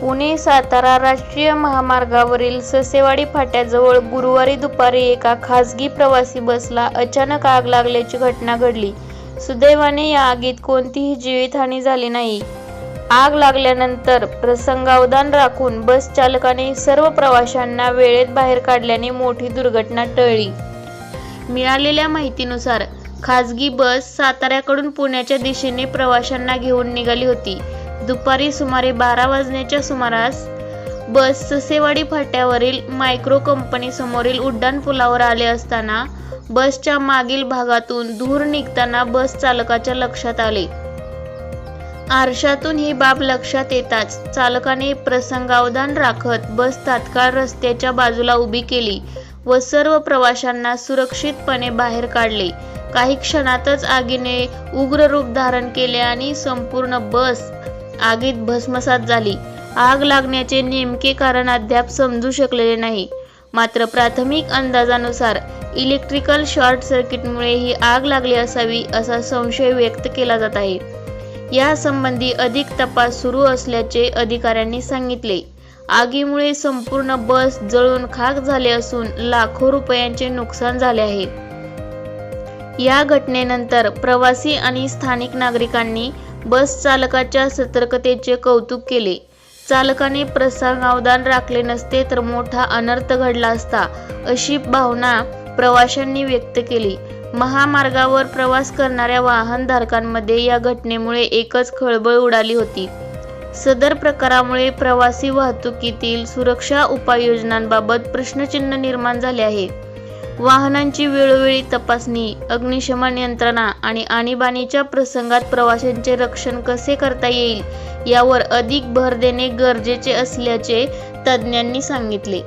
पुणे सातारा राष्ट्रीय महामार्गावरील ससेवाडी फाट्याजवळ गुरुवारी दुपारी एका खासगी प्रवासी बसला अचानक आग लागल्याची घटना घडली. सुदैवाने या आगीत कोणतीही जीवितहानी झाली नाही. आग लागल्यानंतर प्रसंगावधान राखून बस चालकाने सर्व प्रवाशांना वेळेत बाहेर काढल्याने मोठी दुर्घटना टळली. मिळालेल्या माहितीनुसार खासगी बस साताऱ्याकडून पुण्याच्या दिशेने प्रवाशांना घेऊन निघाली होती. दुपारी सुमारे बारा वाजण्याच्या सुमारास बस ससेवाडी फाट्यावरील मायक्रो कंपनी समोरील आले असताना बसच्या मागील भागातून धूर निघताना बस चालकाच्या लक्षात आले. आरशातून ही बाब लक्षात येताच चालकाने प्रसंगावधान राखत बस तात्काळ रस्त्याच्या बाजूला उभी केली व सर्व प्रवाशांना सुरक्षितपणे बाहेर काढले. काही क्षणातच आगीने उग्र रूप धारण केले आणि संपूर्ण बस आगीत भस्मसात झाली. आग लागण्याचे नेमके कारण अद्याप समजू शकलेले नाही. मात्र प्राथमिक अंदाजानुसार इलेक्ट्रिकल शॉर्ट सर्किटमुळे ही आग लागली असावी असा संशय व्यक्त केला जात आहे. यासंबंधी अधिक तपास सुरू असल्याचे अधिकाऱ्यांनी सांगितले. आगीमुळे संपूर्ण बस जळून खाक झाले असून लाखो रुपयांचे नुकसान झाले आहे. या घटनेनंतर प्रवासी आणि स्थानिक नागरिकांनी बस चालकाच्या सतर्कतेचे कौतुक केले. चालकाने प्रसंगावधान राखले नसते तर मोठा अनर्थ घडला असता अशी भावना प्रवाशांनी व्यक्त केली. महामार्गावर प्रवास करणाऱ्या वाहनधारकांमध्ये या घटनेमुळे एकच खळबळ उडाली होती. सदर प्रकारामुळे प्रवासी वाहतुकीतील सुरक्षा उपाययोजनांबाबत प्रश्नचिन्ह निर्माण झाले आहे. वाहनांची वेळोवेळी तपासणी अग्निशमन यंत्रणा आणि आणीबाणीच्या प्रसंगात प्रवाशांचे रक्षण कसे करता येईल यावर अधिक भर देणे गरजेचे असल्याचे तज्ज्ञांनी सांगितले.